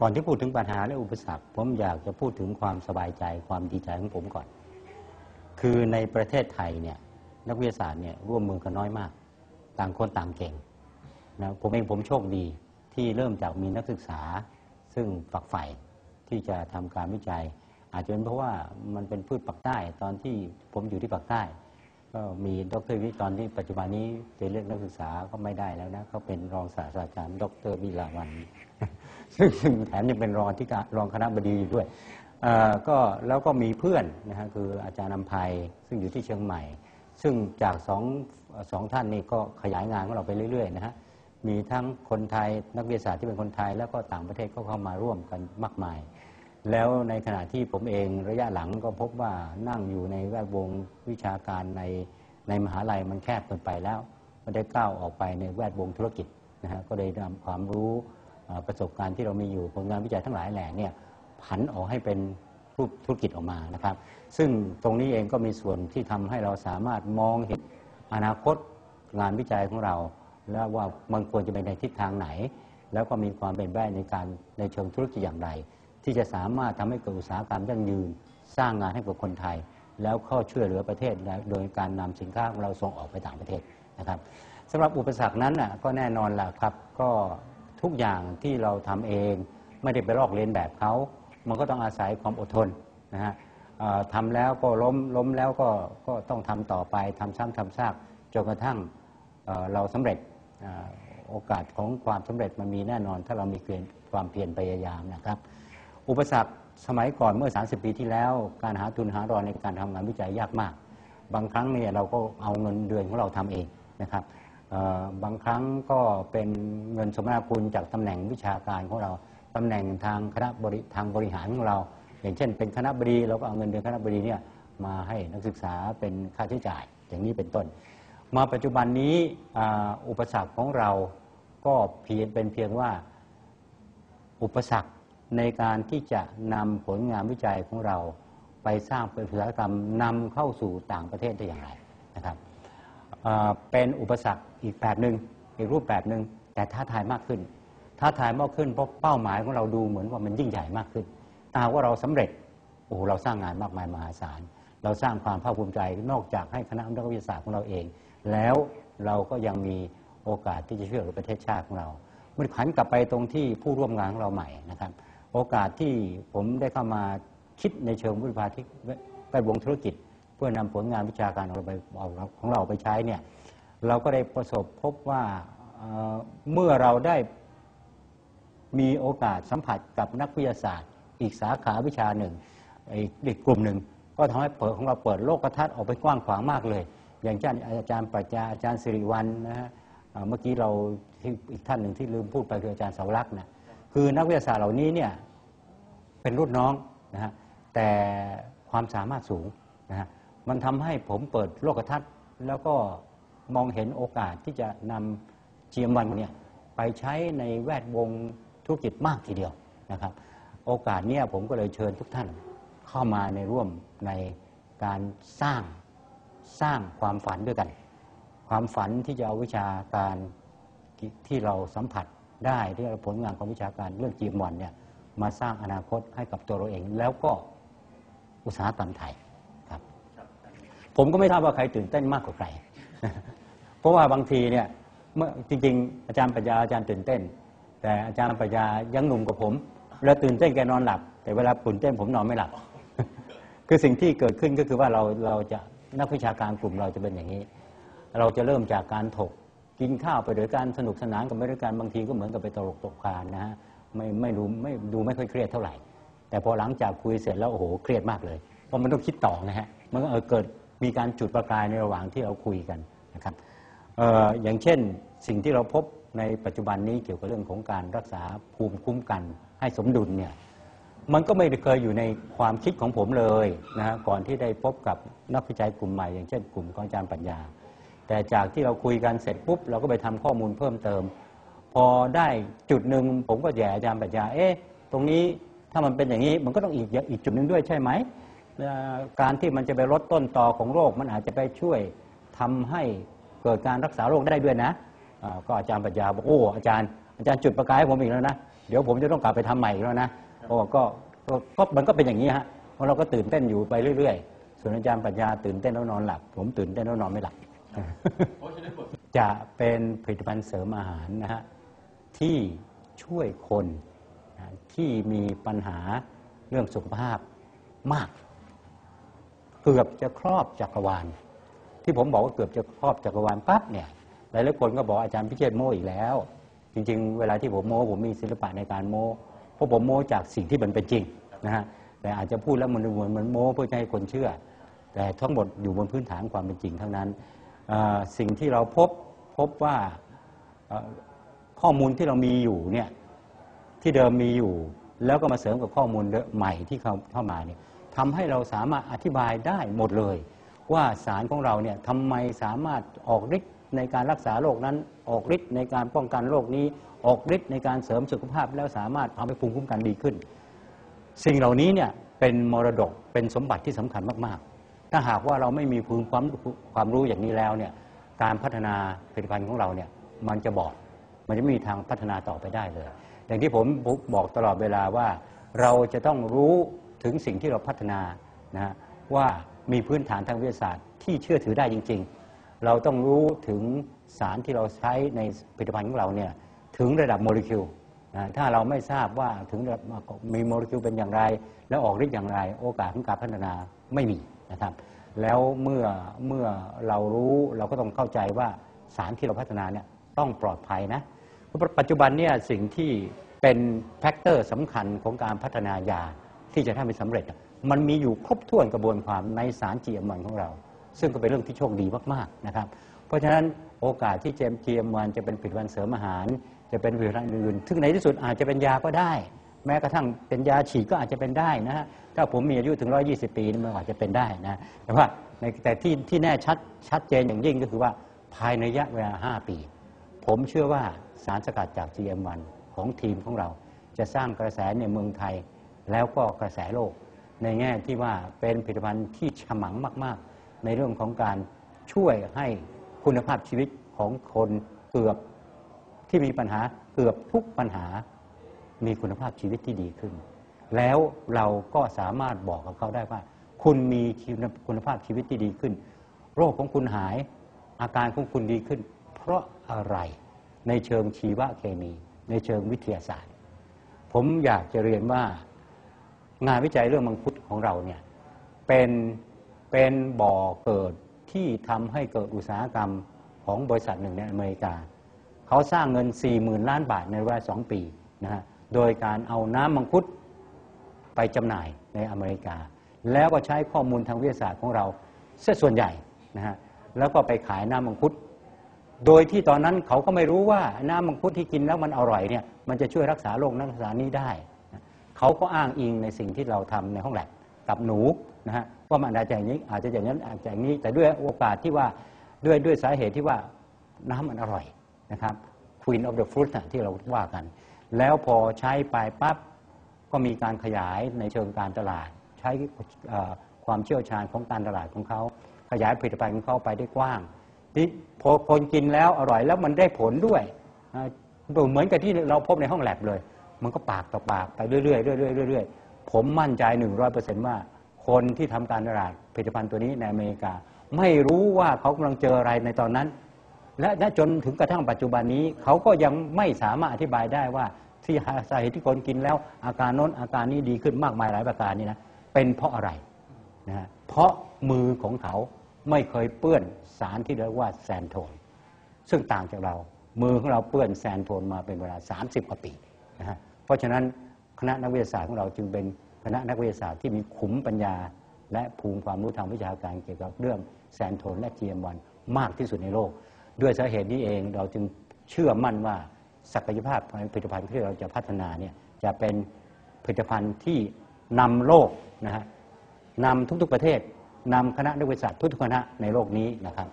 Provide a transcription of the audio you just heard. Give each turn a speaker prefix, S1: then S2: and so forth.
S1: ก่อนที่พูดถึงปัญหาและอุปสรรค ผมอยากจะพูดถึงความสบายใจความดีใจของผมก่อน คือในประเทศไทยเนี่ยนักวิทยาศาสตร์เนี่ยร่วมมือกันน้อยมาก ต่างคนต่างเก่งนะผมเองผมโชคดีที่เริ่มจากมีนักศึกษา ซึ่งฝักใฝ่ที่จะทำการวิจัย อาจจะเป็นเพราะว่ามันเป็นพืชปักใต้ตอนที่ผมอยู่ที่ปักใต้ ก็มีดรวิตอนที่ปัจจุบันนี้จะเลือกนักศึกษาก็ไม่ได้แล้วนะเขาเป็นรองศาสตราจารย์ ดรวิลาวัน ซึ่งซึ่งแถมยังเป็นรองที่การรองคณะบดีอยู่ด้วยเอ่อก็แล้วก็มีเพื่อนนะฮะคืออาจารย์นำภัยซึ่งอยู่ที่เชียงใหม่ ซึ่งจากสองสองท่านนี้ก็ขยายงานของเราไปเรื่อยๆนะฮะมีทั้งคนไทยนักวิทยาศาสตร์ที่เป็นคนไทย แล้วก็ต่างประเทศก็เข้ามาร่วมกันมากมาย แล้วในขณะที่ผมเองระยะหลังก็พบว่านั่งอยู่ในแวดวงวิชาการในในมหาลัยมันแคบเกินไปแล้ว ก็ได้ก้าวออกไปในแวดวงธุรกิจนะฮะก็ได้นำความรู้ ประสบการณ์ที่เรามีอยู่ผลงานวิจัยทั้งหลายแหล่เนี่ยผันออกให้เป็นรูปธุรกิจออกมานะครับ ซึ่งตรงนี้เองก็มีส่วนที่ทำให้เราสามารถมองเห็นอนาคตงานวิจัยของเรา แล้วว่ามันควรจะไปในทิศทางไหน แล้วก็มีความเป็นไปในการในเชิงธุรกิจอย่างไร ที่จะสามารถทำให้เกิดอุตสาหกรรมยั่งยืน สร้างงานให้กับคนไทย แล้วข้าช่วยเหลือประเทศโดยการนำสินค้าของเราส่งออกไปต่างประเทศนะครับสำหรับอุปสรรคนั้นน่ะก็แน่นอนล่ะครับก็ ทุกอย่างที่เราทำเอง ไม่ได้ไปลอกเลียนแบบเขา มันก็ต้องอาศัยความอดทนนะฮะทำแล้วก็ล้มล้มแล้วก็ก็ต้องทำต่อไปทำซ้ำทำซากจนกระทั่งเเราสำเร็จอโอกาสของความสำเร็จมันมีแน่นอน ถ้าเรามีเพียรความเพียรพยายามนะครับ อุปสรรคสมัยก่อนเมื่อ 30 ปีที่แล้ว การหาทุนหารอนในการทำงานวิจัยยากมาก บางครั้งเนี่ยเราก็เอาเงินเดือนของเราทำเองนะครับ บางครั้งก็เป็นเงินสมนาคุณจากตำแหน่งวิชาการของเราตำแหน่งทางคณะบริทางบริหารของเรา อย่างเช่น เป็นคณะบดีเราก็เอาเงินเดือนคณะบดีเนี่ยมาให้นักศึกษาเป็นค่าใช้จ่ายอย่างนี้เป็นต้น มาปัจจุบันนี้อุปสรรคของเราก็เพียงเป็นเพียงว่าอุปสรรคในการที่จะนำผลงานวิจัยของเราไปสร้างเป็นอุตสาหกรรมนำเข้าสู่ต่างประเทศได้อย่างไรนะครับ เป็นอุปสรรคอีกแบบหนึ่งอีกรูปแบบหนึ่งแต่ท้าทายมากขึ้น ท้าทายมากขึ้นเพราะเป้าหมายของเราดูเหมือนว่ามันยิ่งใหญ่มากขึ้นถ้าว่าเราสำเร็จโอ้โหเราสร้างงานมากมายมหาศาลเราสร้างความภาคภูมิใจนอกจากให้คณะนักวิทยาศาสตร์ของเราเอง แล้วเราก็ยังมีโอกาสที่จะช่วยเหลือประเทศชาติของเรามันผันกลับไปตรงที่ผู้ร่วมงานของเราใหม่นะครับ โอกาสที่ผมได้เข้ามาคิดในเชิงวิชาที่แวดวงธุรกิจ พื่อนำผลงานวิชาการของเราไปาของเราไปใช้เนี่ยเราก็ได้ประสบพบว่าเมื่อเราได้มีโอกาสสัมผัสกับนักวิทยาศาสตร์ อีกสาขาวิชาหนึ่งอีกกลุ่มหนึ่ง ก็ทำให้เปิดของเราเปิดโลกทัศน์ออกไปกว้างขวางมากเลย อย่างเช่นอาจารย์ปรัชญาอาจารย์สิริวัลนะฮะเมื่อกี้เราที่อีกท่านหนึ่งที่ลืมพูดไปคืออาจารย์เสาวรักษ์นะคือนักวิทยาศาสตร์เหล่านี้เนี่ยเป็นรุ่นน้องนะฮะแต่ความสามารถสูงนะฮะ มันทำให้ผมเปิดโลกทัศน์ แล้วก็มองเห็นโอกาสที่จะนำ GM1 เนี่ยไปใช้ในแวดวงธุรกิจมากทีเดียวนะครับ โอกาสเนี้ยผมก็เลยเชิญทุกท่านเข้ามาในร่วมในการสร้างสร้างความฝันด้วยกัน ความฝันที่จะเอาวิชาการที่เราสัมผัสได้ที่เราผลงานของวิชาการเรื่อง GM1 เนี่ยมาสร้างอนาคตให้กับตัวเราเอง แล้วก็อุตสาหกรรมไทย ผมก็ไม่ทราบว่าใครตื่นเต้นมากกว่าใคร เพราะว่าบางทีเนี่ยเมื่อจริงๆ อาจารย์ปัญญาอาจารย์ตื่นเต้น แต่อาจารย์ปัญญายังหนุ่มกว่าผมแล้วตื่นเต้นแกนอนหลับ แต่เวลาตื่นเต้นผมนอนไม่หลับ คือสิ่งที่เกิดขึ้นก็คือว่าเราเราจะนักวิชาการกลุ่มเราจะเป็นอย่างนี้ เราจะเริ่มจากการถกกินข้าวไปด้วยกันสนุกสนานกันไปด้วยกันบางทีก็เหมือนกับไปตลกตกคานนะฮะไม่ไม่ดูไม่ดูไม่ค่อยเครียดเท่าไหร่ แต่พอหลังจากคุยเสร็จแล้วโอ้โหเครียดมากเลยเพราะมันต้องคิดต่อนะฮะมันก็เออเกิด มีการจุดประกายในระหว่างที่เราคุยกันนะครับอออย่างเช่นสิ่งที่เราพบในปัจจุบันนี้เกี่ยวกับเรื่องของการรักษาภูมิคุ้มกัน ให้สมดุลเนี่ยมันก็ไม่ได้เคยอยู่ในความคิดของผมเลยนะฮะก่อนที่ได้พบกับนักวิจัยกลุ่มใหม่ อย่างเช่นกลุ่มของอาจารย์ปัญญา แต่จากที่เราคุยกันเสร็จปุ๊บเราก็ไปทำข้อมูลเพิ่มเติม พอได้จุดหนึ่งผมก็แย่อาจารย์ปัญญาเอ๊ะตรงนี้ถ้ามันเป็นอย่างนี้มันก็ต้องอีกอีกจุดหนึ่งด้วยใช่ไหม การที่มันจะไปลดต้นตอของโรค มันอาจจะไปช่วยทำให้เกิดการรักษาโรคได้ด้วยนะก็อาจารย์ปัญญาบอกโอ้อาจารย์อาจารย์จุดประกายให้ผมอีกแล้วนะเดี๋ยวผมจะต้องกลับไปทำใหม่อีกแล้วนะเพราะว่าก็ก็มันก็เป็นอย่างนี้ฮะเพราะเราก็ตื่นเต้นอยู่ไปเรื่อยๆ ส่วนอาจารย์ปัญญาตื่นเต้นแล้วนอนหลับ ผมตื่นเต้นแล้วนอนไม่หลับจะเป็นผลิตภัณฑ์เสริมอาหารนะฮะที่ช่วยคนที่มีปัญหาเรื่องสุขภาพมาก เกือบจะครอบจักรวาล ที่ผมบอกว่าเกือบจะครอบจักรวาลปั๊บเนี่ยหลายหลายๆคนก็บอกอาจารย์พิเชษโมอีกแล้ว จริง ๆ เวลาที่ผมโม้ผมมีศิลปะในการโม้เพราะผมโม้จากสิ่งที่มันเป็นจริงนะฮะแต่อาจจะพูดแล้วมันเหมือนมันโม้เพื่อจะให้คนเชื่อ แต่ทั้งหมดอยู่บนพื้นฐานความเป็นจริงทั้งนั้นสิ่งที่เราพบพบว่าข้อมูลที่เรามีอยู่เนี่ยที่เดิมมีอยู่ แล้วก็มาเสริมกับข้อมูลใหม่ที่เข้ามาเนี่ย ทำให้เราสามารถอธิบายได้หมดเลย ว่าสารของเราเนี่ยทำไมสามารถออกฤทธิ์ในการรักษาโรคนั้นออกฤทธิ์ในการป้องกันโรคนี้ออกฤทธิ์ในการเสริมสุขภาพแล้วสามารถทำให้ภูมิคุ้มกันดีขึ้น สิ่งเหล่านี้เนี่ยเป็นมรดกเป็นสมบัติที่สำคัญมากๆ ถ้าหากว่าเราไม่มีภูมิความความรู้อย่างนี้แล้วเนี่ยการพัฒนาผลิตภัณฑ์ของเราเนี่ยมันจะบอดมันจะไม่มีทางพัฒนาต่อไปได้เลย อย่างที่ผมบอกตลอดเวลาว่าเราจะต้องรู้ ถึงสิ่งที่เราพัฒนานะว่ามีพื้นฐานทางวิทยาศาสตร์ที่เชื่อถือได้จริง ๆ เราต้องรู้ถึงสารที่เราใช้ในผลิตภัณฑ์ของเราเนี่ยถึงระดับโมเลกุลนะถ้าเราไม่ทราบว่าถึงระดับมีโมเลกุลเป็นอย่างไร แล้วออกฤทธิ์อย่างไร โอกาสของการพัฒนาไม่มีนะครับ แล้วเมื่อเมื่อเรารู้เราก็ต้องเข้าใจว่าสารที่เราพัฒนาเนี่ยต้องปลอดภัยนะปัจจุบันเนี่ยสิ่งที่เป็นแฟกเตอร์สำคัญของการพัฒนายา ที่จะทำให้สำเร็จอะมันมีอยู่ครบถ้วนกระบวนความในสาร GM1 ของเรา ซึ่งก็เป็นเรื่องที่โชคดีมากๆนะครับ เพราะฉะนั้นโอกาสที่ GM1 จะเป็นผลิตภัณฑ์เสริมอาหาร จะเป็นผลิตภัณฑ์อื่นๆซึ่งในที่สุดอาจจะเป็นยาก็ได้ แม้กระทั่งเป็นยาฉีดก็อาจจะเป็นได้นะฮะถ้าผมมีอายุถึง 120 ปีนี่มันอาจจะเป็นได้นะแต่ว่าในแต่ที่ที่แน่ชัดชัดเจนอย่างยิ่งก็คือว่าภายในระยะเวลา 5 ปี ผมเชื่อว่าสารสกัดจาก GM1 ของทีมของเรา จะสร้างกระแสในเมืองไทย แล้วก็กระแสโลก ในแง่ที่ว่าเป็นผลิตภัณฑ์ที่ฉมังมาก ๆ ในเรื่องของการช่วยให้คุณภาพชีวิตของคนเกือบที่มีปัญหาเกือบทุกปัญหามีคุณภาพชีวิตที่ดีขึ้น แล้วเราก็สามารถบอกกับเขาได้ว่า คุณมีคุณภาพชีวิตที่ดีขึ้น โรคของคุณหายอาการของคุณดีขึ้น เพราะอะไรในเชิงชีวเคมี ในเชิงวิทยาศาสตร์ ผมอยากจะเรียนว่า งานวิจัยเรื่องมังคุดของเราเนี่ยเป็นเป็นบ่อเกิดที่ทำให้เกิดอุตสาหกรรมของบริษัทหนึ่งในอเมริกา เขาสร้างเงิน 4 0,000 ล้านบาทในเวลาสองปีนะฮะโดยการเอาน้ำมังคุดไปจำหน่ายในอเมริกา แล้วก็ใช้ข้อมูลทางวิทยาศาสตร์ของเราเสียส่วนใหญ่นะฮะแล้วก็ไปขายน้ำมังคุด โดยที่ตอนนั้นเขาก็ไม่รู้ว่าน้ำมังคุดที่กินแล้วมันอร่อยเนี่ยมันจะช่วยรักษาโรคนั้นรักษานี้ได้ เขาก็อ้างอิงในสิ่งที่เราทำในห้องแลบกับหนูนะฮะว่ามันอาจจะอย่างนี้อาจจะอย่างนั้นอาจจะอย่างนี้ แต่ด้วยโอกาสที่ว่าด้วยด้วยสาเหตุที่ว่าน้ำมันอร่อยนะครับ Queen of the Fruit ที่เราว่ากัน แล้วพอใช้ไปปั๊บก็มีการขยายในเชิงการตลาด ใช้ความเชี่ยวชาญของการตลาดของเขา ขยายผลิตภัณฑ์ของเขาไปได้กว้างที่พอคนกินแล้วอร่อยแล้วมันได้ผลด้วยเหมือนกับที่เราพบในห้องแลบเลย มันก็ปากต่อปากไปเรื่อยๆเรื่อยๆเรื่อยๆผมมั่นใจหนึ่งร้อยเปอร์เซ็นต์ว่า คนที่ทำการตลาดผลิตภัณฑ์ตัวนี้ในอเมริกา ไม่รู้ว่าเขากำลังเจออะไรในตอนนั้น และจนถึงกระทั่งปัจจุบันนี้เขาก็ยังไม่สามารถอธิบายได้ว่าที่สาเหตุที่คนกินแล้ว อาการโน้นอาการนี้ดีขึ้นมากมายหลายประการนี่นะเป็นเพราะอะไรนะเพราะมือของเขาไม่เคยเปื้อนสารที่เรียกว่าแซนโทนซึ่งต่างจากเรา มือของเราเปื้อนแซนโทนมาเป็นเวลา 30กว่าปีนะฮะ ราะฉะนั้นคณะนักวิทยาศาสตร์ของเราจึงเป็นคณะนักวิทยาศาสตร์ที่มีขุมปัญญา และภูมิความรู้ทางวิชาการเกี่ยวกับเรื่องแซนโทนและ GM1 มากที่สุดในโลก ด้วยสาเหตุนี้เองเราจึงเชื่อมั่นว่าศักยภาพของผลิตภัณฑ์ที่เราจะพัฒนาเนี่ยจะเป็นผลิตภัณฑ์ที่นำโลกนะฮะนำทุกๆประเทศนำคณะนักวิทยาศาสตร์ทุกๆคณะในโลกนี้นะครับ